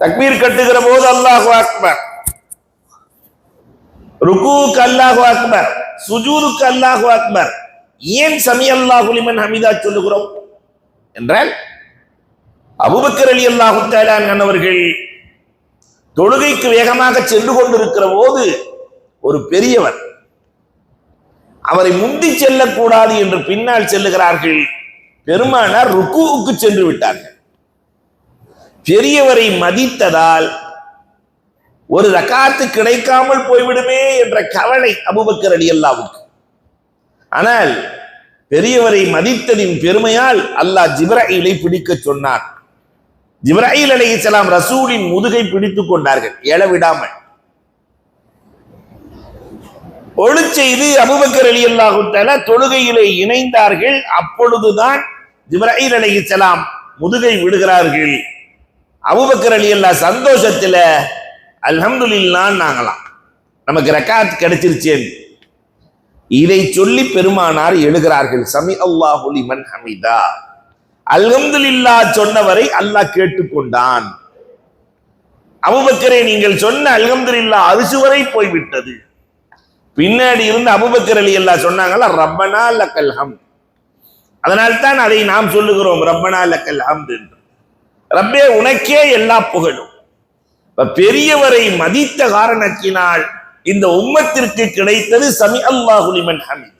தக்பீர் கட்டுகிற போது அல்லாஹு அக்பர். ருக்குவுக்கு அல்லாஹு அக்பர். சுஜூதுக்கு அல்லாஹு அக்பர். ஏன் சமி அல்லாஹு லிமன் ஹமீதா சொல்லுகிறோம்? என்றால் அபுபக்கர் அலி அல்லாஹு தாலான் அவர்கள் தொழுகைக்கு வேகமாக சென்று கொண்டிருக்கிற போது ஒரு பெரியவர் அவரை முந்தி செல்லக்கூடாது என்று பின்னால் செல்லுகிறார்கள். பெருமானார் ருக்குவுக்கு சென்று விட்டார்கள். பெரியவரை மதித்ததால் ஒரு ரக்காத்து கிடைக்காமல் போய்விடுமே என்ற கவலை அபுபக்கர் அலி அல்லாவுக்கு ஆனால் பெரியவரை மதித்ததின் பெருமையால் அல்லாஹ் ஜிப்ராயிலை பிடிக்க சொன்னார் ஜிப்ராயில் அலைஹிஸ்ஸலாம் ரசூலின் முதுகை பிடித்துக் கொண்டார்கள் எழவிடாமல் விடாமல் செய்து அபுபக்கர் அலி அல்லாஹுத்தல தொழுகையிலே இணைந்தார்கள் அப்பொழுதுதான் ஜிப்ராயில் அலைஹிஸ்ஸலாம் முதுகை விடுகிறார்கள். அபுபக்கர் அலி அல்லா சந்தோஷத்துல அல்ஹம்துலில்லான்னு நாங்களாம். நமக்கு ரெக்கார்ட் கிடைச்சிருச்சேன் இதை சொல்லி பெருமானார் எழுகிறார்கள் சமி அல்லாஹு லிமன் ஹமிதா. அல்ஹம்துலில்லா சொன்னவரை அல்லாஹ் கேட்டுக்கொண்டான். அபுபக்கரை நீங்கள் சொன்ன அல்ஹம்துலில்லா அரிசு வரை போய்விட்டது. பின்னாடி இருந்து அபுபக்கர் அலி அல்லா சொன்னாங்களா ரப்பனா லக்கல் ஹம் அதனால்தான் அதை நாம் சொல்லுகிறோம் ரப்பனா லக்கல் ஹம் என்று. ரப்பே உனக்கே எல்லா புகழும். இப்ப பெரியவரை மதித்த காரணத்தினால் இந்த உம்மத்திற்கு கிடைத்தது சமி அல்லாஹுலிமன் ஹமீத்.